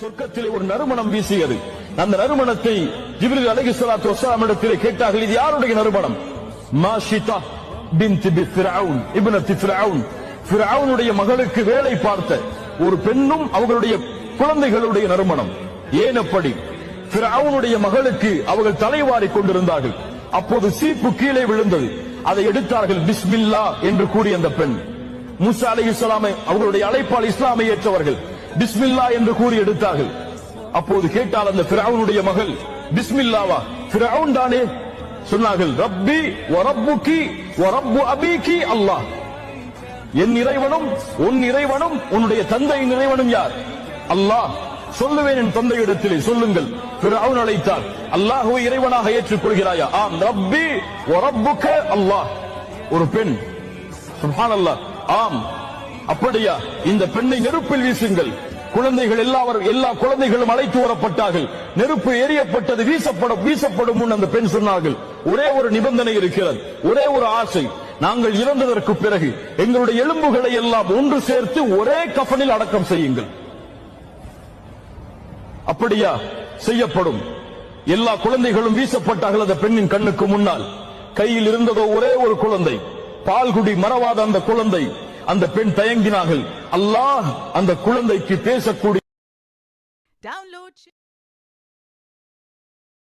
சொர்க்கத்திலே ஒரு நறுமணம் வீசியது. அந்த நறுமணத்தை ஜிபிரில் அலகி சலாத்து வசலாம் இடத்திலே கேட்டார்கள் இது யாருடைய நறுமணம்? மாஷிதா பின்த் பி ஃபிரவுன் இப்னத் ஃபிரவுன் ஃபிரவுனுடைய மகளுக்கு வேலை பார்த்த ஒரு பெண்ணும் அவர்களுடைய குழந்தைகளுடைய நறுமணம். ஏன் அப்படி? ஃபிரவுனுடைய மகளுக்கு அவர்கள் தலைவாரி கொண்டிருந்தார்கள். அப்போது சீப்பு கீழே விழுந்தது. அதை எடுத்தார்கள் பிஸ்மில்லா என்று கூறிய அந்த பெண். முசா அலி இஸ்லாமை அவர்களுடைய அழைப்பால் இஸ்லாமை ஏற்றவர்கள். பிஸ்மில்லா என்று கூறி எடுத்தார்கள். அப்போது கேட்டால் அந்த பிராவுனுடைய மகள் பிஸ்மில்லாவா? பிராவுன் தானே? சொன்னார்கள் ரப்பி வரப்புக்கி வரப்பு அபிகி அல்லாஹ். என் இறைவனும் உன் இறைவனும் உன்னுடைய தந்தையின் இறைவனும் யார்? அல்லாஹ். சொல்லுவேன் என் தந்தையிடத்திலே சொல்லுங்கள். பிறவுன் அழைத்தார். அல்லாஹுவை இறைவனாக ஏற்றுக் கொள்கிறாயா ஆம். ரப்பி வரப்புக்க அல்லாஹ். ஒரு பெண். சுப்ஹானல்லாஹ் ஆம். அப்படியா? இந்த பெண்ணை நெருப்பில் வீசுங்கள். குழந்தைகள் எல்லாரும் எல்லா குழந்தைகளும் அழைத்து வரப்பட்டார்கள். நெருப்பு எரியப்பட்டது வீசப்படும் வீசப்படும் முன் அந்த பெண் சொன்னார்கள். ஒரே ஒரு நிபந்தனை இருக்கிறது. ஒரே ஒரு ஆசை. நாங்கள் இறந்ததற்கு பிறகு எங்களுடைய எலும்புகளை எல்லாம் ஒன்று சேர்த்து ஒரே கஃனில் அடக்கம் செய்யுங்கள். அப்படியா? செய்யப்படும். எல்லா குழந்தைகளும் வீசப்பட்டார்கள் அந்த பெண்ணின் கண்ணுக்கு முன்னால். கையில் இருந்ததோ ஒரே ஒரு குழந்தை. பால்குடி மறவாத அந்த குழந்தை. அந்த பெண் தயங்கினார்கள். அல்லாஹ் அந்த குழந்தைக்கு பேசக்கூடிய